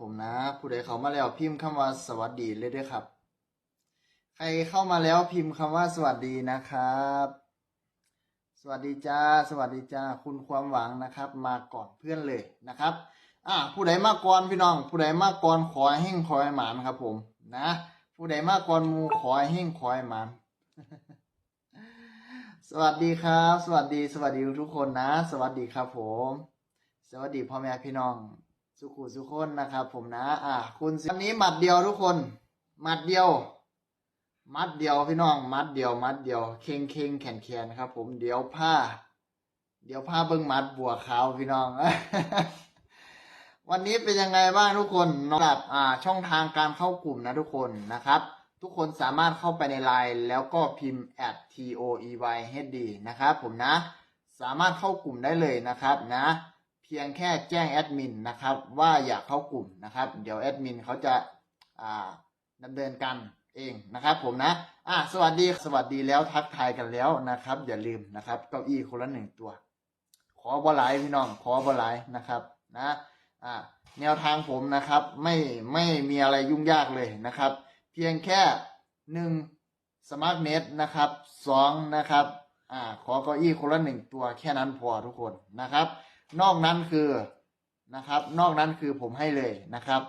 ผมนะ ผู้ใดเข้ามาแล้วพิมพ์คำว่าสวัสดีเลยด้วยครับ ใครเข้ามาแล้วพิมพ์คำว่าสวัสดีนะครับ สวัสดีจ้า สวัสดีจ้า คุณความหวังนะครับ มาก่อนเพื่อนเลยนะครับ อ่าผู้ใดมาก่อนพี่น้อง ผู้ใดมาก่อนขอให้เฮงขอให้หมานครับ ผม นะ ผู้ใดมาก่อนมูขอให้เฮงขอให้หมานสวัสดีครับ สวัสดี สวัสดีทุกคนนะ สวัสดีครับผม สวัสดีพ่อแม่พี่น้อง สุขุสุคนนะครับ ผมนะ อ่า คุณวันนี้หมัดเดียวทุกคน หมัดเดียว มัดเดียวพี่น้อง มัดเดียว มัดเดียว เข่งเข่งแขนแขนครับ ผม เดี๋ยวผ้า เดี๋ยวผ้าเบิ้งมัดบัวขาวพี่น้อง วันนี้เป็นยังไงบ้างทุกคนนอกจากอ่า ช่องทางการเข้ากลุ่มนะทุกคนนะครับทุกคนสามารถเข้าไปในไลน์แล้วก็พิมพ์ at t o e y h d นะครับผมนะ สามารถเข้ากลุ่มได้เลยนะครับนะ พียงแค่แจ้งแอดมินนะครับว่าอยากเข้ากลุ่มนะครับ เดี๋ยวแอดมินเขาจะอ่าดำเนินการเองนะครับผมนะอะสวัสดีสวัสดีแล้วทักทายกันแล้วนะครับ อย่าลืมนะครับเก้าอี้คนละหนึ่งตัว ขอบอลไลน์พี่น้องขอบอลไลน์นะครับนะอ่าแนวทางผมนะครับไม่ไม่มีอะไรยุ่งยากเลยนะครับ เพียงแค่หนึ่งสมาร์ทเน็ตนะครับสองนะครับอ่าขอเก้าอี้คนละหนึ่งตัวแค่นั้นพอทุกคนนะครับ นอกนั้นคือนะครับ นอกนั้นคือผมให้เลยนะครับ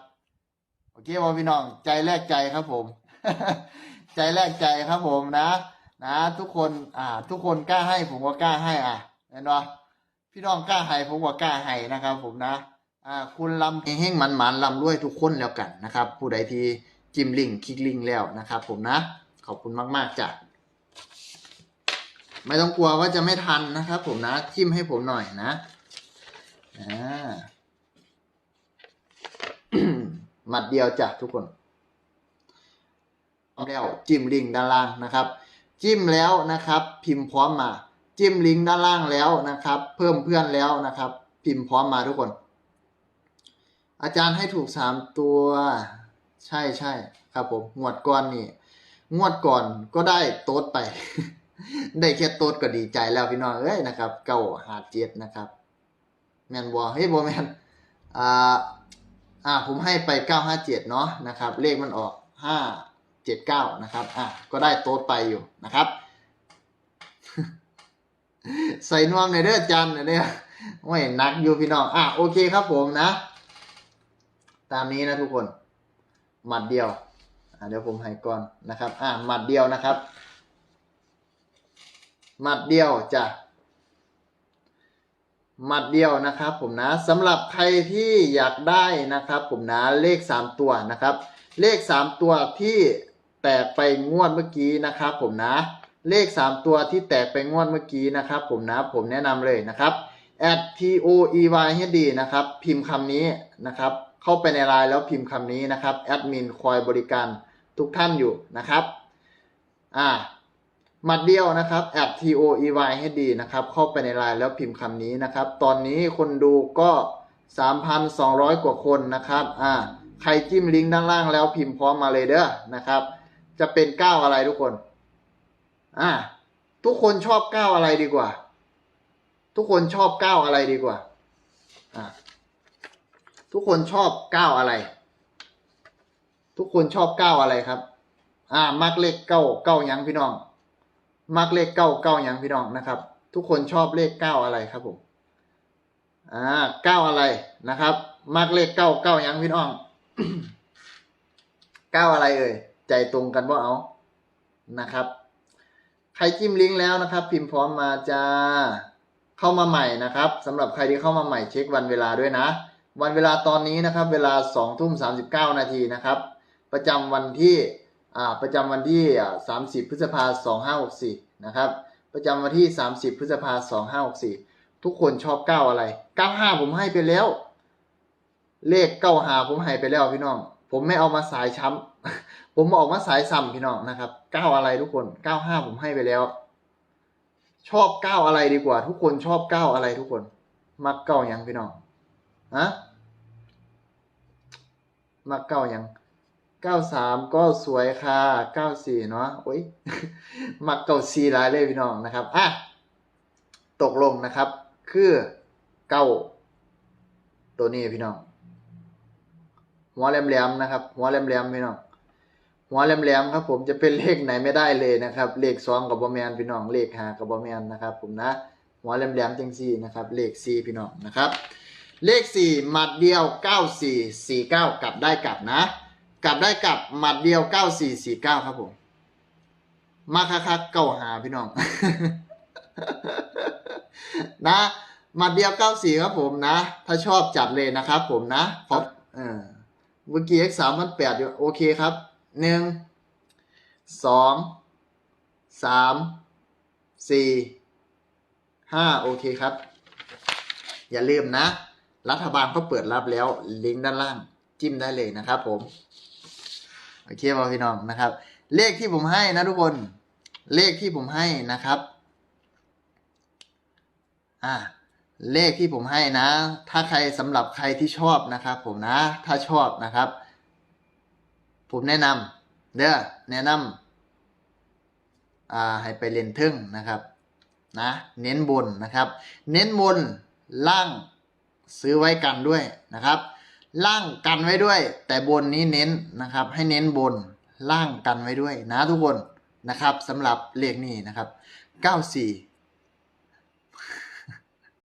โอเคบอพี่น้องใจแรกใจครับผม ใจแรกใจครับผมนะ นะ ทุกคนอ่า ทุกคนกล้าให้ผมก็กล้าให้อะเห็นปะพี่น้องกล้าให้ผมก็กล้าให้นะครับ ผมนะอ่าคุณลำเฮงมันหมันลำด้วยทุกคนแล้วกันนะครับ ผู้ใดที่จิ้มลิงคลิกลิงแล้วนะครับ ผมนะ ขอบคุณมาก ๆจ้ะไม่ต้องกลัวว่าจะไม่ทันนะครับ ผมนะจิ้มให้ผมหน่อยนะ หมัดเดียวจ้ะทุกคนเอาแล้วจิ้มลิงก์ด้านล่างนะครับ จิ้มแล้วนะครับ พิมพ์พร้อมมา จิ้มลิงก์ด้านล่างแล้วนะครับ เพิ่มเพื่อนแล้วนะครับ พิมพ์พร้อมมาทุกคน อาจารย์ให้ถูกสามตัว ใช่ใช่ครับผมงวดก่อนนี่งวดก่อนก็ได้โต๊ดไป ได้แค่โต๊ดก็ดีใจแล้วพี่น้องเอ้ยนะครับ เก้าหาเจ็ดนะครับ แมนบอเฮ้ยบอแมนอ่าอ่าผมให้ไปเก้าห้าเจ็ดเนาะนะครับ เลขมันออกห้าเจ็ดเก้านะครับ อะก็ได้โต๊ดไปอยู่นะครับ ใส่นวมในเด้อจันในอยเด้อโอ้ยนักอยู่พี่น้อง อะโอเคครับผมนะ ตามนี้นะทุกคน หมัดเดียว อะเดี๋ยวผมให้ก่อนนะครับ อะหมัดเดียวนะครับ หมัดเดียวจ้ะ หมัดเดียวนะครับผมนะสำหรับใครที่อยากได้นะครับผมนะเลข 3 ตัวนะครับ เลข 3 ตัวที่แตกไปงวดเมื่อกี้นะครับผมนะเลข 3 ตัวที่แตกไปงวดเมื่อกี้นะครับผมนะผมแนะนำเลยนะครับ at t o e y h d นะครับพิมพ์คำนี้นะครับเข้าไปในไลน์แล้วพิมพ์คำนี้นะครับแอดมินคอยบริการทุกท่านอยู่นะครับอ่า มัดเดียวนะครับ at t o e y ให้ดีนะครับ เข้าไปในไลน์แล้วพิมพ์คำนี้นะครับ ตอนนี้คนดูก็ 3,200 กว่าคนนะครับ อ่า ใครจิ้มลิงก์ด้านล่างแล้วพิมพ์พร้อมมาเลยเด้อนะครับ จะเป็นก้าวอะไรทุกคน อ่า ทุกคนชอบก้าวอะไรดีกว่า ทุกคนชอบก้าวอะไรดีกว่า อ่า ทุกคนชอบก้าวอะไร ทุกคนชอบก้าวอะไรครับ อ่า มักเลขเก้าเก้ายังพี่น้อง มักเลขเก้าเก้ายังพี่น้องนะครับ ทุกคนชอบเลขเก้าอะไรครับผมอ่าเก้าอะไรนะครับ มักเลขเก้าเก้ายังพี่น้องเก้าอะไรเอ่ยใจตรงกันว่าเอานะครับ ใครจิ้มลิงก์แล้วนะครับ พิมพ์พร้อมมาจ้าเข้ามาใหม่นะครับสำหรับใครที่เข้ามาใหม่เช็ควันเวลาด้วยนะ วันเวลาตอนนี้นะครับ เวลาสองทุ่มสามสิบเก้านาทีนะครับ ประจำวันที่ ประจำวันที่สามสิบพฤษภาสองห้าหกสี่นะครับ ประจำวันที่สามสิบพฤษภาสองห้าหกสี่ทุกคนชอบเก้าอะไรเก้าห้าผมให้ไปแล้ว เลขเก้าหาผมให้ไปแล้วพี่น้อง ผมไม่เอามาสายช้ำ ผมออกมาสายซ้ำพี่น้องนะครับเก้าอะไรทุกคนเก้าห้าผมให้ไปแล้ว ชอบเก้าอะไรดีกว่า ทุกคนชอบเก้าอะไรทุกคน มักเก้ายังพี่น้อง ฮะ มักเก้ายัง เก้าสามก็สวยค่ะเก้าสี่เนาะโอ้ยมักเก้าสี่หลายเลยพี่น้องนะครับอะตกลงนะครับ คือเก้าตัวนี้พี่น้อง หัวแหลมๆนะครับ หัวแหลมๆพี่น้องหัวแหลมๆครับ ผมจะเป็นเลขไหนไม่ได้เลยนะครับ เลขสองกับบอแมนพี่น้องเลขห้ากับบอแมนนะครับ ผมนะหัวแหลมๆจังสี่นะครับ เลขสี่พี่น้องนะครับ เลขสี่หมัดเดียวเก้าสี่สี่เก้ากลับได้กลับนะ กลับได้กลับหมัดเดียวเก้าสี่สี่เก้าครับผม มาคักๆเก้าหาพี่น้อง นะหมัดเดียวเก้าสี่ครับผมนะ ถ้าชอบจัดเลยนะครับผมนะขอบเออเมื่อกี้ x สามพันแปดอยู่โอเคครับหนึ่งสองสามสี่ห้าโอเคครับ อย่าลืมนะ รัฐบาลเขาเปิดรับแล้วลิงก์ด้านล่าง จิ้มได้เลยนะครับผม อเคป่ะพี่น้องนะครับ เลขที่ผมให้นะทุกคน เลขที่ผมให้นะครับ อ่า เลขที่ผมให้นะ ถ้าใครสำหรับใครที่ชอบนะครับ ผมนะ ถ้าชอบนะครับ ผมแนะนำเด้อแนะนำอ่า ให้ไปเรียนทึ่งนะครับนะเน้นบนนะครับ เน้นบนล่างซื้อไว้กันด้วยนะครับ ล่างกันไว้ด้วย แต่บนนี้เน้นนะครับ ให้เน้นบนล่างกันไว้ด้วยนะทุกคนนะครับสำหรับเลขนี้นะครับ 94